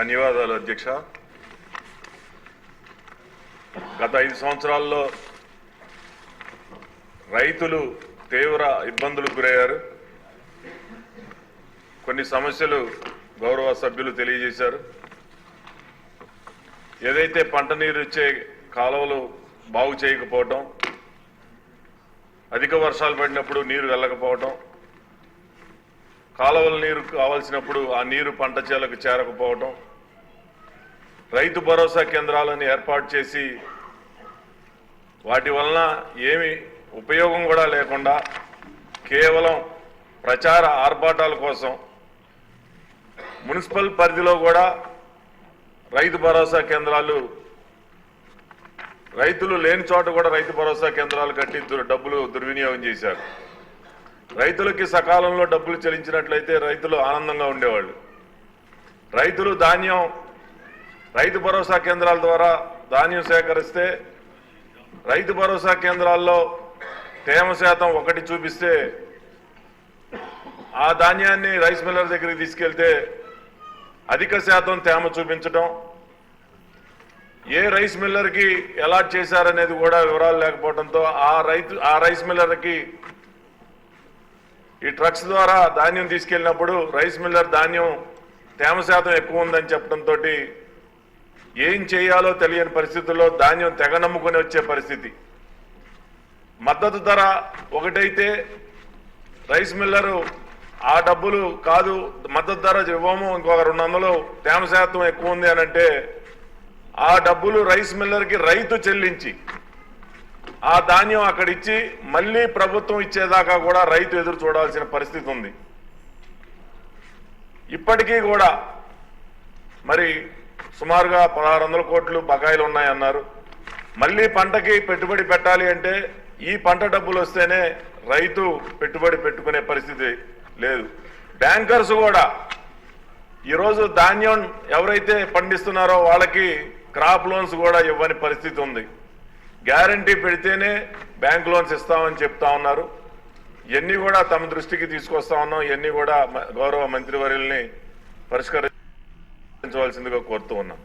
ధన్యవాదాలు అధ్యక్ష. గత ఐదు సంవత్సరాల్లో రైతులు తీవ్ర ఇబ్బందులకు గురయ్యారు. కొన్ని సమస్యలు గౌరవ సభ్యులు తెలియజేశారు. ఏదైతే పంట నీరు ఇచ్చే కాలువలు బాగు చేయకపోవటం అధిక వర్షాలు పడినప్పుడు నీరు వెళ్ళకపోవటం కాలువల నీరు కావాల్సినప్పుడు ఆ నీరు పంట చేలకు చేరకపోవటం రైతు భరోసా కేంద్రాలను ఏర్పాటు చేసి వాటి వలన ఏమి ఉపయోగం కూడా లేకుండా కేవలం ప్రచార ఆర్భాటాల కోసం మున్సిపల్ పరిధిలో కూడా రైతు భరోసా కేంద్రాలు రైతులు లేని చోట కూడా రైతు భరోసా కేంద్రాలు కట్టి డబ్బులు దుర్వినియోగం చేశారు. రైతులకి సకాలంలో డబ్బులు చెల్లించినట్లయితే రైతులు ఆనందంగా ఉండేవాళ్ళు. రైతులు ధాన్యం రైతు భరోసా కేంద్రాల ద్వారా ధాన్యం సేకరిస్తే రైతు భరోసా కేంద్రాల్లో తేమ శాతం ఒకటి చూపిస్తే ఆ ధాన్యాన్ని రైస్ మిల్లర్ దగ్గరికి తీసుకెళ్తే అధిక శాతం తేమ చూపించడం ఏ రైస్ మిల్లర్కి అలాట్ చేశారనేది కూడా వివరాలు లేకపోవడంతో ఆ రైతు ఆ రైస్ మిల్లర్కి ఈ ట్రక్స్ ద్వారా ధాన్యం తీసుకెళ్ళినప్పుడు రైస్ మిల్లర్ ధాన్యం తేమ శాతం ఎక్కువ ఉందని చెప్పడంతో ఏం చేయాలో తెలియని పరిస్థితుల్లో ధాన్యం తెగ నమ్ముకొని వచ్చే పరిస్థితి. మద్దతు ధర ఒకటైతే రైస్ మిల్లరు. ఆ డబ్బులు కాదు మద్దతు ధర ఇవ్వము ఇంకొక రెండు వందలు తేమ శాతం ఎక్కువ ఉంది అని అంటే ఆ డబ్బులు రైస్ మిల్లర్కి రైతు చెల్లించి ఆ ధాన్యం అక్కడ ఇచ్చి మళ్ళీ ప్రభుత్వం ఇచ్చేదాకా కూడా రైతు ఎదురు చూడాల్సిన పరిస్థితి ఉంది. ఇప్పటికీ కూడా మరి సుమారుగా పదహారు వందల కోట్లు బకాయిలు ఉన్నాయన్నారు. మళ్ళీ పంటకి పెట్టుబడి పెట్టాలి అంటే ఈ పంట డబ్బులు వస్తేనే రైతు పెట్టుబడి పెట్టుకునే పరిస్థితి లేదు. బ్యాంకర్స్ కూడా ఈరోజు ధాన్యం ఎవరైతే పండిస్తున్నారో వాళ్ళకి క్రాప్ లోన్స్ కూడా ఇవ్వని పరిస్థితి ఉంది. గ్యారంటీ పెడితేనే బ్యాంక్ లోన్స్ ఇస్తామని చెప్తా ఉన్నారు. ఇవన్నీ కూడా తమ దృష్టికి తీసుకొస్తా ఉన్నాం ఇవన్నీ కూడా గౌరవ మంత్రివర్యుల్ని పరిష్కరించవలసిందిగా కోరుతూ ఉన్నాం.